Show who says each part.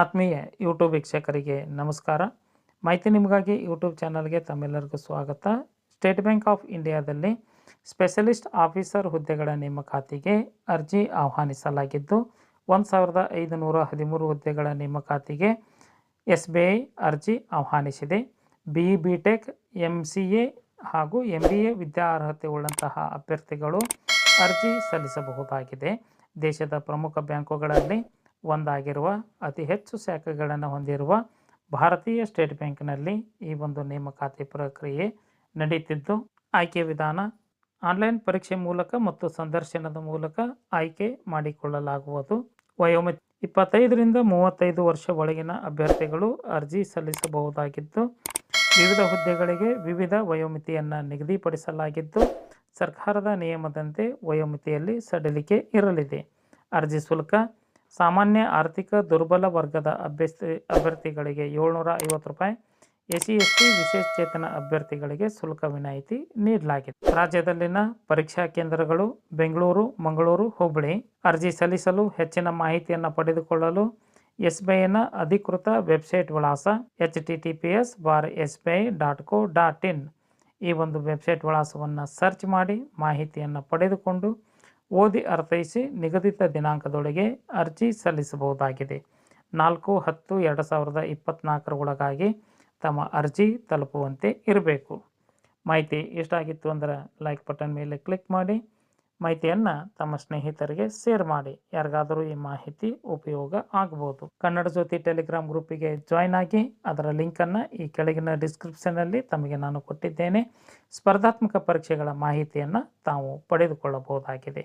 Speaker 1: ಆತ್ಮೀಯ ಯೂಟ್ಯೂಬ್ ವೀಕ್ಷಕರಿಗೆ ನಮಸ್ಕಾರ. ಮಾಹಿತಿ ನಿಮಗಾಗಿ ಯೂಟ್ಯೂಬ್ ಚಾನಲ್ಗೆ ತಮ್ಮೆಲ್ಲರಿಗೂ ಸ್ವಾಗತ. ಸ್ಟೇಟ್ ಬ್ಯಾಂಕ್ ಆಫ್ ಇಂಡಿಯಾದಲ್ಲಿ ಸ್ಪೆಷಲಿಸ್ಟ್ ಆಫೀಸರ್ ಹುದ್ದೆಗಳ ನೇಮಕಾತಿಗೆ ಅರ್ಜಿ ಆಹ್ವಾನಿಸಲಾಗಿದ್ದು, ಒಂದು ಹುದ್ದೆಗಳ ನೇಮಕಾತಿಗೆ ಎಸ್ ಅರ್ಜಿ ಆಹ್ವಾನಿಸಿದೆ. ಬಿ ಬಿ ಟೆಕ್ ಎಂ ಹಾಗೂ ಎಂ ಬಿ ಎ ವಿದ್ಯಾರ್ಹತೆ ಉಳ್ಳಂತಹ ಅಭ್ಯರ್ಥಿಗಳು ಅರ್ಜಿ ಸಲ್ಲಿಸಬಹುದಾಗಿದೆ. ದೇಶದ ಪ್ರಮುಖ ಬ್ಯಾಂಕುಗಳಲ್ಲಿ ಒಂದಾಗಿರುವ, ಅತಿ ಹೆಚ್ಚು ಶಾಖೆಗಳನ್ನು ಹೊಂದಿರುವ ಭಾರತೀಯ ಸ್ಟೇಟ್ ಬ್ಯಾಂಕ್ನಲ್ಲಿ ಈ ಒಂದು ನೇಮಕಾತಿ ಪ್ರಕ್ರಿಯೆ ನಡೆಯುತ್ತಿದ್ದು ಆಯ್ಕೆ ವಿಧಾನ ಆನ್ಲೈನ್ ಪರೀಕ್ಷೆ ಮೂಲಕ ಮತ್ತು ಸಂದರ್ಶನದ ಮೂಲಕ ಆಯ್ಕೆ ಮಾಡಿಕೊಳ್ಳಲಾಗುವುದು. ವಯೋಮಿತಿ ಇಪ್ಪತ್ತೈದರಿಂದ ಮೂವತ್ತೈದು ವರ್ಷ ಒಳಗಿನ ಅಭ್ಯರ್ಥಿಗಳು ಅರ್ಜಿ ಸಲ್ಲಿಸಬಹುದಾಗಿದ್ದು, ವಿವಿಧ ಹುದ್ದೆಗಳಿಗೆ ವಿವಿಧ ವಯೋಮಿತಿಯನ್ನು ನಿಗದಿಪಡಿಸಲಾಗಿದ್ದು, ಸರ್ಕಾರದ ನಿಯಮದಂತೆ ವಯೋಮಿತಿಯಲ್ಲಿ ಸಡಿಲಿಕೆ ಇರಲಿದೆ. ಅರ್ಜಿ ಶುಲ್ಕ ಸಾಮಾನ್ಯ ಆರ್ಥಿಕ ದುರ್ಬಲ ವರ್ಗದ ಅಭ್ಯರ್ಥಿ, ಅಭ್ಯರ್ಥಿಗಳಿಗೆ ಏಳ್ನೂರ ಐವತ್ತು ರೂಪಾಯಿ ಎಸ್ ಸಿ ಎಸ್ ಟಿ ವಿಶೇಷಚೇತನ ಅಭ್ಯರ್ಥಿಗಳಿಗೆ ಶುಲ್ಕ ವಿನಾಯಿತಿ ನೀಡಲಾಗಿದೆ. ರಾಜ್ಯದಲ್ಲಿನ ಪರೀಕ್ಷಾ ಕೇಂದ್ರಗಳು ಬೆಂಗಳೂರು, ಮಂಗಳೂರು, ಹುಬ್ಬಳ್ಳಿ ಅರ್ಜಿ ಸಲ್ಲಿಸಲು ಹೆಚ್ಚಿನ ಮಾಹಿತಿಯನ್ನು ಪಡೆದುಕೊಳ್ಳಲು ಎಸ್ ಐನ ಅಧಿಕೃತ ವೆಬ್ಸೈಟ್ ವಿಳಾಸ H T T P S bar S B I dot co dot in ಈ ಒಂದು ವೆಬ್ಸೈಟ್ ವಿಳಾಸವನ್ನು ಸರ್ಚ್ ಮಾಡಿ ಮಾಹಿತಿಯನ್ನು ಪಡೆದುಕೊಂಡು ಓದಿ ಅರ್ಥೈಸಿ ನಿಗದಿತ ದಿನಾಂಕದೊಳಗೆ ಅರ್ಜಿ ಸಲ್ಲಿಸಬಹುದಾಗಿದೆ. ನಾಲ್ಕು, ಹತ್ತು, ಎರಡು ಸಾವಿರದ ಇಪ್ಪತ್ತ್ನಾಲ್ಕರ ಒಳಗಾಗಿ ತಮ್ಮ ಅರ್ಜಿ ತಲುಪುವಂತೆ ಇರಬೇಕು. ಮಾಹಿತಿ ಇಷ್ಟ ಆಗಿತ್ತು ಅಂದರೆ ಲೈಕ್ ಬಟನ್ ಮೇಲೆ ಕ್ಲಿಕ್ ಮಾಡಿ. ಮಾಹಿತಿಯನ್ನು ತಮ್ಮ ಸ್ನೇಹಿತರಿಗೆ ಶೇರ್ ಮಾಡಿ. ಯಾರಿಗಾದರೂ ಈ ಮಾಹಿತಿ ಉಪಯೋಗ ಆಗ್ಬೋದು. ಕನ್ನಡ ಜ್ಯೋತಿ ಟೆಲಿಗ್ರಾಮ್ ಗ್ರೂಪಿಗೆ ಜಾಯ್ನ್ ಆಗಿ ಅದರ ಲಿಂಕನ್ನು ಈ ಕೆಳಗಿನ ಡಿಸ್ಕ್ರಿಪ್ಷನಲ್ಲಿ ತಮಗೆ ನಾನು ಕೊಟ್ಟಿದ್ದೇನೆ. ಸ್ಪರ್ಧಾತ್ಮಕ ಪರೀಕ್ಷೆಗಳ ಮಾಹಿತಿಯನ್ನು ತಾವು ಪಡೆದುಕೊಳ್ಳಬಹುದಾಗಿದೆ.